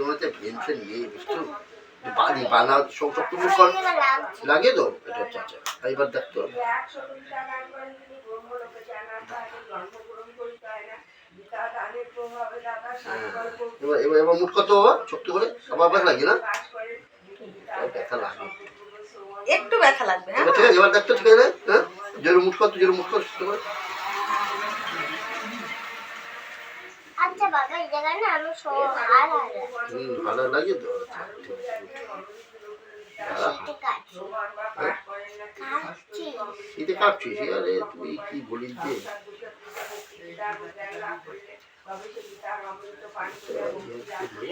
মধ্যে বাড়ি বানা সব তুমি কর। লাগে তো এটা আচ্ছা। দেখতো এবার এবার এবার কত বাবা ছোট্ট করে। আবার ব্যথা লাগে না? ব্যথা লাগে একটু ব্যথা লাগবে হ্যাঁ। ঠিক আছে এবার দেখতো ঠিক আছে। হ্যাঁ? জোরে কত জোরে ছোট্ট করে আচ্ছা বাবা এই জায়গায় না আমি সব হার হার হুম ভালো লাগে তো। শীতে কাঁপছিস আরে তুই কি বলিস যে?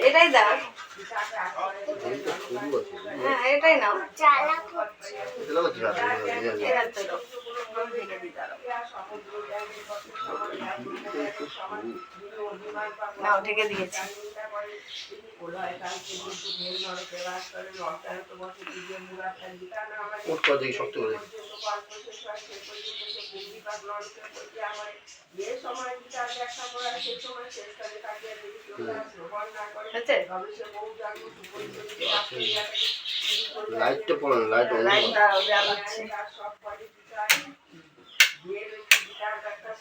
এটাই দাও। আছে হ্যাঁ এটাই নাও। চালাক হচ্ছে এরা তো। ঢেকে দিয়েছি লাইটটা পড়ে না লাইট লাইট করো। দাও জ্বালাচ্ছি চালাক কেন নাও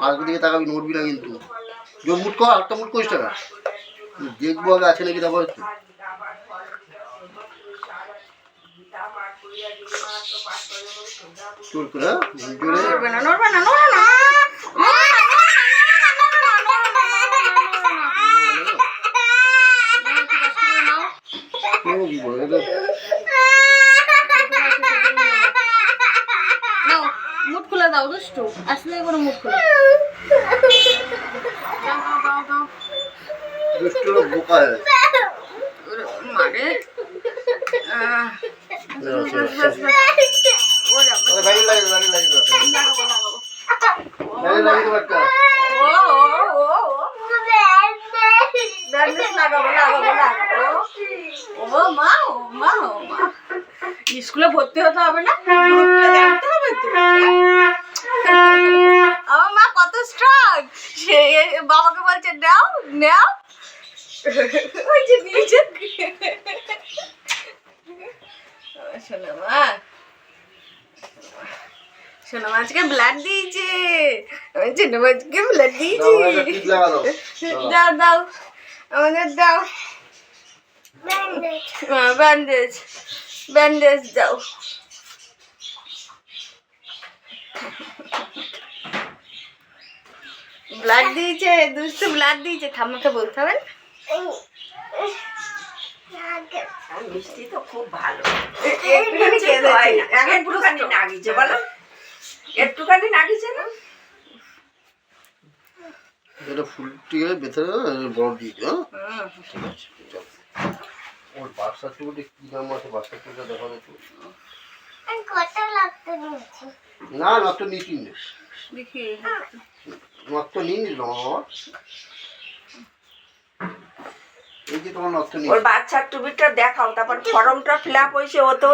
মালগুলো দিকে তাকাবি নড়বি না কিন্তু। জোর মুট কর হাতটা মুট করিস টাকা দেখব আগে আছে নাকি তারপর একটু। করে হ্যাঁ? নড়বে না নড়বে না নড়বে না। কি বলে এটা নাও মুখ খুলে দাও দুষ্টু আসলে করে মুখ খুলে। দুষ্ট বোকা মারে। স্কুলে ভর্তি হতে হবে না? হবে তো? বাবাকে বলছে নাও নাও। ওই যে নিয়েছে শোনো মা শোনো আজকে ব্লাড দিয়েছে। ব্লাড দাও আমাদের দাও। ব্যান্ডেজ ব্যান্ডেজ দাও। ব্লাড দিয়েছে দুষ্টু ব্লাড দিয়েছে। ঠাম্মাকে বলতে হবে মিষ্টি তো খুব ভালো। হয়। এখন পুরো একটুখানি নাগিছে বলো। একটুখানি নাগিছে না? এটা ফুলটিকে ভেতরে বড় দিয়ে দিও হ্যাঁ? ঠিক আছে ওর বাচ্চা চুলটি কি নাম আছে? বাচ্চা চুলটা দেখা নিয়েছি না রত দেখি। নষ্ট নিয়ে নিল এই যে তোমার নষ্ট নিয়ে ওর বাচ্চার টুবিটা দেখাও তারপর ফর্মটা ফিল আপ হয়েছে ও তো